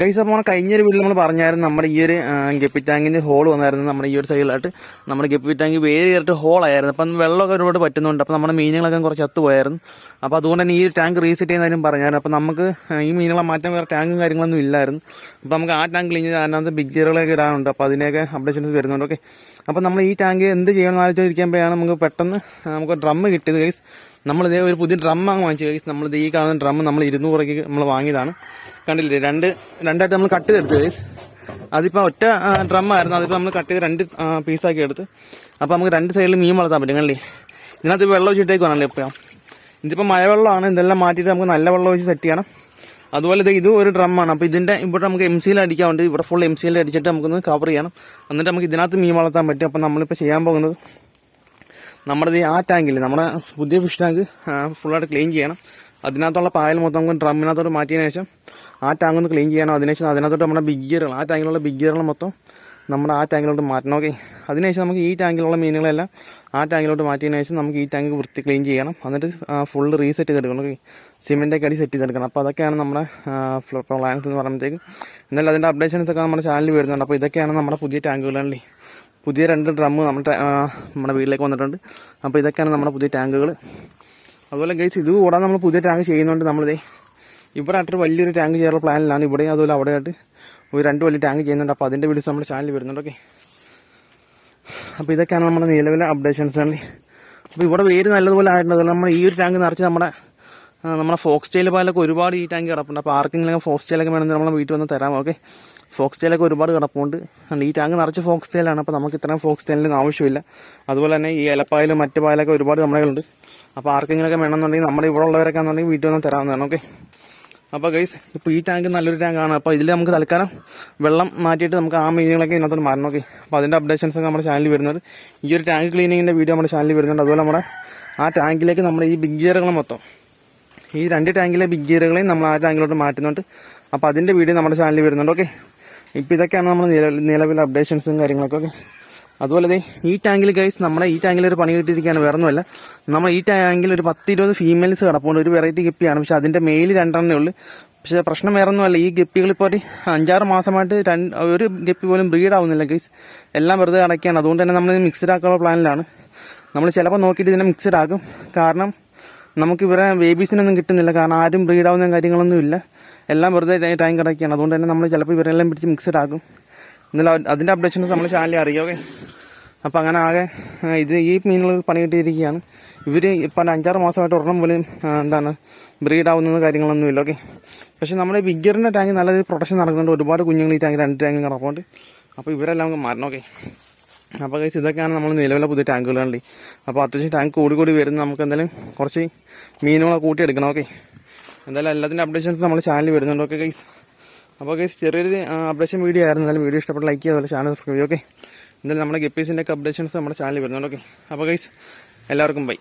Guys അപ്പോൾ നമ്മൾ കഴിഞ്ഞൊരു വീട്ടിൽ നമ്മൾ പറഞ്ഞായിരുന്നു നമ്മുടെ ഈ ഒരു ഗപ്പി ടാങ്കിന്റെ ഹോൾ വന്നായിരുന്നു. നമ്മുടെ ഈ ഒരു സൈഡിലായിട്ട് നമ്മുടെ ഗപ്പി ടാങ്ക് വേര് കയറിയിട്ട് ഹോളായിരുന്നു അപ്പം വെള്ളമൊക്കെ ഒരുപാട് പറ്റുന്നുണ്ട്. അപ്പം നമ്മുടെ മീനുകളൊക്കെ കുറച്ച് ചത്തുപോയായിരുന്നു. അപ്പോൾ അതുകൊണ്ട് തന്നെ ഈ ടാങ്ക് റീസെറ്റ് ചെയ്യുന്നതിനും പറഞ്ഞായിരുന്നു. അപ്പം നമുക്ക് ഈ മീനുകളെ മാറ്റാൻ വേറെ ടാങ്കും കാര്യങ്ങളൊന്നും ഇല്ലായിരുന്നു. അപ്പോൾ നമുക്ക് ആ ടാങ്ക് ക്ലീൻ ചെയ്ത് അതിനകത്ത് ബിഗ് ജീറുകളൊക്കെ ഇടാനുണ്ട്. അപ്പോൾ അതിനെയൊക്കെ അപ്ഡേഷൻസ് വരുന്നുണ്ട്. ഓക്കെ അപ്പോൾ നമ്മൾ ഈ ടാങ്ക് എന്ത് ചെയ്യണമെന്ന് ആലോചിച്ചിരിക്കുമ്പോഴാണ് നമുക്ക് പെട്ടെന്ന് നമുക്ക് ഡ്രം കിട്ടിയത് ഗൈസ് നമ്മളിതേ ഒരു പുതിയ ഡ്രം അങ്ങ് വാങ്ങിച്ചു. നമ്മൾ നമ്മളിത് ഈ കാണുന്ന ഡ്രം നമ്മൾ ഇരുന്നൂറ് രൂപയ്ക്ക് നമ്മൾ വാങ്ങിയതാണ്. കണ്ടില്ലേ? രണ്ട് രണ്ടായിട്ട് നമ്മൾ കട്ട് ചെയ്തെടുത്തു ഗൈസ് അതിപ്പോൾ ഒറ്റ ഡ്രം ആയിരുന്നു. അതിപ്പോൾ നമ്മൾ കട്ട് ചെയ്ത് രണ്ട് പീസാക്കി എടുത്ത്. അപ്പോൾ നമുക്ക് രണ്ട് സൈഡിൽ മീൻ വളർത്താൻ പറ്റും കണ്ടില്ലേ? ഇതിനകത്ത് വെള്ളം ഒഴിച്ചിട്ടേക്ക് വേണമല്ലോ ഇപ്പം? ഇതിപ്പോൾ മഴവെള്ളമാണ് ഇതെല്ലാം മാറ്റിയിട്ട് നമുക്ക് നല്ല വെള്ളം ഒഴിച്ച് സെറ്റ് ചെയ്യണം. അതുപോലെ ഇത് ഇതും ഒരു ഡ്രമ്മാണ് അപ്പോൾ ഇതിന്റെ ഇവിടെ നമുക്ക് എം സിയിൽ അടിക്കാറുണ്ട് ഇവിടെ ഫുൾ എം സിയിൽ അടിച്ചിട്ട് നമുക്കൊന്ന് കവർ ചെയ്യണം. എന്നിട്ട് നമുക്ക് ഇതിനകത്ത് മീൻ വളർത്താൻ പറ്റും. അപ്പോൾ നമ്മളിപ്പോൾ ചെയ്യാൻ പോകുന്നത് നമ്മുടെ ഈ ആ ടാങ്കിൽ നമ്മുടെ പുതിയ ഫിഷ് ടാങ്ക് ഫുള്ളായിട്ട് ക്ലീൻ ചെയ്യണം. അതിനകത്തുള്ള പായൽ മൊത്തം നമുക്ക് ഡ്രമ്മിനകത്തോട്ട് മാറ്റിയതിനു ശേഷം ആ ടാങ്ക് ഒന്ന് ക്ലീൻ ചെയ്യണം. അതിനുശേഷം അതിനകത്തോട്ട് നമ്മുടെ ബിഗ് ഗിയറുകൾ ആ ടാങ്കിലുള്ള ബിഗ് ഗിയറുകൾ മൊത്തം നമ്മുടെ ആ ടാങ്കിലോട്ട് മാറ്റണം. ഓക്കെ അതിനുശേഷം നമുക്ക് ഈ ടാങ്കിലുള്ള മീനുകളെല്ലാം ആ ടാങ്കിലോട്ട് മാറ്റിയതിനു ശേഷം നമുക്ക് ഈ ടാങ്ക് വൃത്തി ക്ലീൻ ചെയ്യണം. എന്നിട്ട് ഫുൾ റീസെറ്റ് ചെയ്തെടുക്കണം. ഓക്കെ സിമെന്റൊക്കെ അടി സെറ്റ് ചെയ്തെടുക്കണം. അപ്പോൾ അതൊക്കെയാണ് നമ്മുടെ പ്ലാൻസ് എന്ന് പറയുമ്പോഴത്തേക്ക്. എന്നാലും അതിന്റെ അപ്ഡേഷൻസ് ഒക്കെ നമ്മുടെ ചാനലിൽ വരുന്നുണ്ട്. അപ്പോൾ ഇതൊക്കെയാണ് നമ്മുടെ പുതിയ ടാങ്കുകളല്ലേ പുതിയ രണ്ട് ഡ്രമ്മ് നമ്മുടെ നമ്മുടെ വീട്ടിലേക്ക് വന്നിട്ടുണ്ട്. അപ്പോൾ ഇതൊക്കെയാണ് നമ്മുടെ പുതിയ ടാങ്കുകൾ. അതുപോലെ ഗൈസ് ഇത് കൂടാതെ നമ്മൾ പുതിയ ടാങ്ക് ചെയ്യുന്നുണ്ട് നമ്മളിതേ. ഇവിടെ അത്ര വലിയൊരു ടാങ്ക് ചെയ്യാനുള്ള പ്ലാനിലാണ്. ഇവിടെ അതുപോലെ അവിടെ ആയിട്ട് ഒരു രണ്ട് വലിയ ടാങ്ക് ചെയ്യുന്നുണ്ട്. അപ്പോൾ അതിന്റെ വീഡിയോസ് നമ്മുടെ ചാനലിൽ വരുന്നുണ്ട്. ഓക്കെ അപ്പോൾ ഇതൊക്കെയാണ് നമ്മുടെ നിലവിലെ അപ്ഡേഷൻസ് ആണ്. അപ്പോൾ ഇവിടെ വേര് നല്ലതുപോലെ ആയിട്ടുണ്ട് നമ്മൾ ഈ ഒരു ടാങ്ക് നിറച്ച് നമ്മുടെ നമ്മുടെ ഫോക്സ് സ്റ്റൈൽ പാലൊക്കെ ഒരുപാട് ഈ ടാങ്ക് കിടപ്പുണ്ട്. അപ്പോൾ ആർക്കെങ്കിലും ഫോക്സ് സ്റ്റൈലൊക്കെ വേണമെങ്കിൽ നമ്മളെ വീട്ടിൽ വന്ന് തരാം. ഓക്കെ ഫോക്സ് ടെയിലൊക്കെ ഒരുപാട് കിടപ്പുണ്ട്. ഈ ടാങ്ക് നിറച്ച് ഫോക്സ് ടെയിലാണ് അപ്പോൾ നമുക്ക് ഇത്രയും ഫോക്സ് ടെയിലിന് ആവശ്യമില്ല. അതുപോലെ തന്നെ ഈ ഇലപ്പായലും മറ്റ് പായലൊക്കെ ഒരുപാട് നമ്മളുണ്ട് അപ്പോൾ ആർക്കെങ്കിലുമൊക്കെ വേണമെന്നുണ്ടെങ്കിൽ നമ്മുടെ ഇവിടെ ഉള്ളവരൊക്കെ ആണെന്നുണ്ടെങ്കിൽ വീട്ടിൽ വന്ന് തരാവുന്നതാണ് ഓക്കെ അപ്പോൾ ഗൈസ് ഇപ്പോൾ ഈ ടാങ്ക് നല്ലൊരു ടാങ്കാണ് അപ്പോൾ ഇതിൽ നമുക്ക് തൽക്കാലം വെള്ളം മാറ്റിയിട്ട് നമുക്ക് ആ മീനുകളൊക്കെ ഇതിനകത്തോട്ട് മാറണം ഓക്കെ അപ്പോൾ അതിന്റെ അപ്ഡേഷൻസ് ഒക്കെ നമ്മുടെ ചാനലിൽ വരുന്നത് ഈ ഒരു ടാങ്ക് ക്ലീനിങ്ങിന്റെ വീഡിയോ നമ്മുടെ ചാനലിൽ വരുന്നുണ്ട്. അതുപോലെ നമ്മുടെ ആ ടാങ്കിലേക്ക് നമ്മുടെ ഈ ബിഗ് ഗിയറുകൾ മൊത്തം. ഈ രണ്ട് ടാങ്കിലെ ബിഗ് ഗിയറുകളെയും നമ്മൾ ആ ടാങ്കിലോട്ട് മാറ്റുന്നുണ്ട്. അപ്പോൾ അതിന്റെ വീഡിയോ നമ്മുടെ ചാനലിൽ വരുന്നുണ്ട് ഓക്കെ ഇപ്പോൾ ഇതൊക്കെയാണ് നമ്മൾ നിലവിലെ അപ്ഡേഷൻസും കാര്യങ്ങളൊക്കെ. അതുപോലെ ദേ ഈ ടാങ്കിൽ ഗൈസ് നമ്മുടെ ഈ ടാങ്കിൽ ഒരു പണി കിട്ടിയിരിക്കുകയാണ്. വേറെ ഒന്നുമല്ല നമ്മൾ ഈ ടാങ്കിൽ ഒരു പത്ത് ഇരുപത് ഫീമെയിൽസ് കിടപ്പുണ്ട്. ഒരു വെറൈറ്റി ഗപ്പിയാണ്. പക്ഷെ അതിന്റെ മെയിൽ രണ്ടെണ്ണേ ഉള്ളൂ. പക്ഷെ പ്രശ്നം വേറെ ഒന്നുമല്ല ഈ ഗപ്പികൾ ഇപ്പോൾ ഒരു അഞ്ചാറ് മാസമായിട്ട് രണ്ട് ഒരു ഗപ്പി പോലും ബ്രീഡ് ആവുന്നില്ല ഗൈസ് എല്ലാം വെറുതെ അടയ്ക്കുകയാണ്. അതുകൊണ്ട് തന്നെ നമ്മൾ മിക്സ്ഡ് ആക്കാനുള്ള പ്ലാനിലാണ് നമ്മൾ ചിലപ്പോൾ നോക്കിയിട്ട് ഇതിനെ മിക്സ്ഡ് ആക്കും. കാരണം നമുക്ക് ഇവരെ ബേബീസിനൊന്നും കിട്ടുന്നില്ല. കാരണം ആരും ബ്രീഡ് ആവുന്ന കാര്യങ്ങളൊന്നും ഇല്ല. എല്ലാം വെറുതെ ടൈം കിടക്കുകയാണ്. അതുകൊണ്ട് തന്നെ നമ്മൾ ചിലപ്പോൾ ഇവരെല്ലാം പിടിച്ച് മിക്സ്ഡ് ആകും എന്നാലും അതിന്റെ അപ്ഡേഷൻസ് നമ്മൾ ചാനലിൽ അറിയാം? ഓക്കെ. അപ്പോൾ അങ്ങനെ ആകെ ഇത് ഈ മീനുകൾ പണി കിട്ടിയിരിക്കുകയാണ് ഇവർ ഇപ്പം അഞ്ചാറ് മാസമായിട്ട് ഒരെണ്ണം പോലും എന്താണ് ബ്രീഡ് ആവുന്ന കാര്യങ്ങളൊന്നും ഇല്ല. ഓക്കെ. പക്ഷേ നമ്മുടെ ബിഗറിന്റെ ടാങ്ക് നല്ല പ്രൊട്ടക്ഷൻ നടക്കുന്നുണ്ട്. ഒരുപാട് കുഞ്ഞുങ്ങൾ ഈ ടാങ്ക് രണ്ട് ടാങ്ക് കിടപ്പുണ്ട്. അപ്പോൾ ഇവരെല്ലാം നമുക്ക് മാറണം ഓക്കെ. അപ്പോൾ കഴിച്ച് ഇതൊക്കെയാണ് നമ്മൾ നിലവിലെ പുതിയ ടാങ്കുകളാണ് അപ്പോൾ അത്യാവശ്യം ടാങ്ക് കൂടി കൂടി വരുന്ന നമുക്ക് എന്തായാലും കുറച്ച് മീനുകളെ കൂട്ടിയെടുക്കണം ഓക്കെ എന്തായാലും എല്ലാത്തിന്റെ അപ്ഡേഷൻസ് നമ്മൾ ചാനലിൽ വരുന്നുണ്ട് ഓക്കെ ഗൈസ് അപ്പോൾ ഗൈസ് ചെറിയൊരു അപ്ഡേഷൻ വീഡിയോ ആയിരുന്നു. എന്തായാലും വീഡിയോ ഇഷ്ടപ്പെട്ട ലൈക്ക് ചെയ്യുക ചാനൽ സബ്സ്ക്രൈബ് ഓക്കെ എന്തായാലും നമ്മുടെ ഗപ്പീസിന്റെ ഒക്കെ അപ്ഡേഷൻസ് നമ്മുടെ ചാനലിൽ വരുന്നുണ്ട് ഓക്കെ അപ്പോൾ ഗൈസ് എല്ലാവർക്കും ബൈ